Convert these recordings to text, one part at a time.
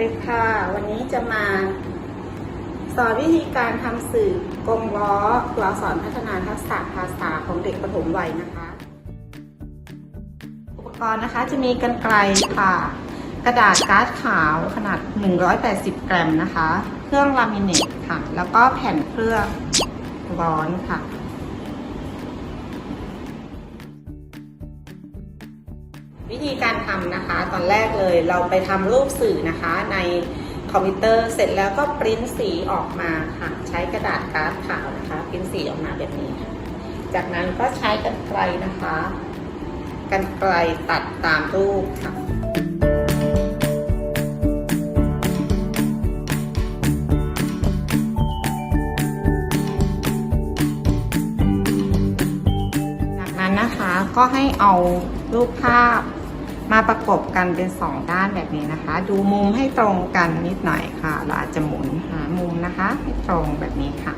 ดีค่ะ วันนี้จะมา สอนวิธีการทำสื่อกลมล้อตัวอักษรพัฒนาทักษะภาษาของเด็กประถมวัยนะคะ อุปกรณ์นะคะจะมีกันไกลค่ะ กระดาษการ์ดขาวขนาด 180 กรัมนะคะ เครื่องลามิเนตค่ะ แล้วก็แผ่นเคลือบร้อนค่ะ วิธีการทำนะคะ ตอนแรกเลยเราไปทำรูปสื่อนะคะในคอมพิวเตอร์เสร็จแล้วก็ปริ้นสีออกมาค่ะ ใช้กระดาษการ์ดขาวนะคะปริ้นสีออกมาแบบนี้ค่ะจากนั้นก็ใช้กันไกลนะคะกันไกลตัดตามรูปค่ะจากนั้นนะคะก็ให้เอารูปภาพ มาประกบกันเป็นสองด้านแบบนี้นะคะ ดูมุมให้ตรงกันนิดหน่อยค่ะ เราอาจจะหมุนหามุมนะคะ ให้ตรงแบบนี้ค่ะ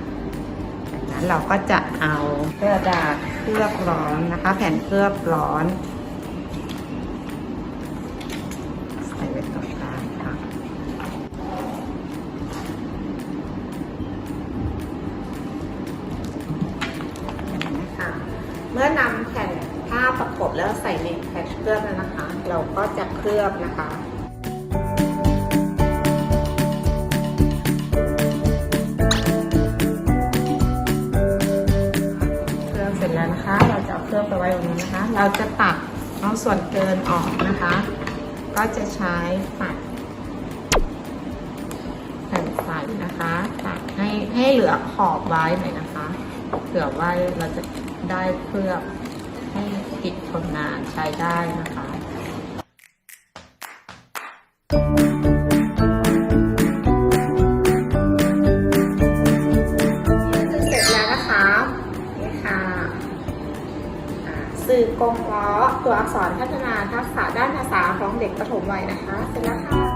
จากนั้นเราก็จะเอากระดาษเคลือบร้อนนะคะ แผ่นเคลือบร้อนใส่ไว้ตรงกลางค่ะเมื่อนำ กบแล้วใส่ในแผ่นเคลือบแล้วนะคะ เราก็จะเคลือบนะคะเคลือบเสร็จแล้วนะคะ เราจะเอาเคลือบไปไว้ตรงนี้นะคะ เราจะตัดเอาส่วนเกินออกนะคะ ก็จะใช้ตัดแผ่นใสนะคะตัดให้ให้เหลือขอบไว้หน่อยนะคะเผื่อไว้เราจะได้เคลือบ ให้ติดทนนานใช้ได้นะคะเสร็จแล้วนะคะนี่ค่ะสื่อกลมล้อตัวอักษรพัฒนาทักษะด้านภาษาของเด็กประถมวัยนะคะ เสร็จแล้วค่ะ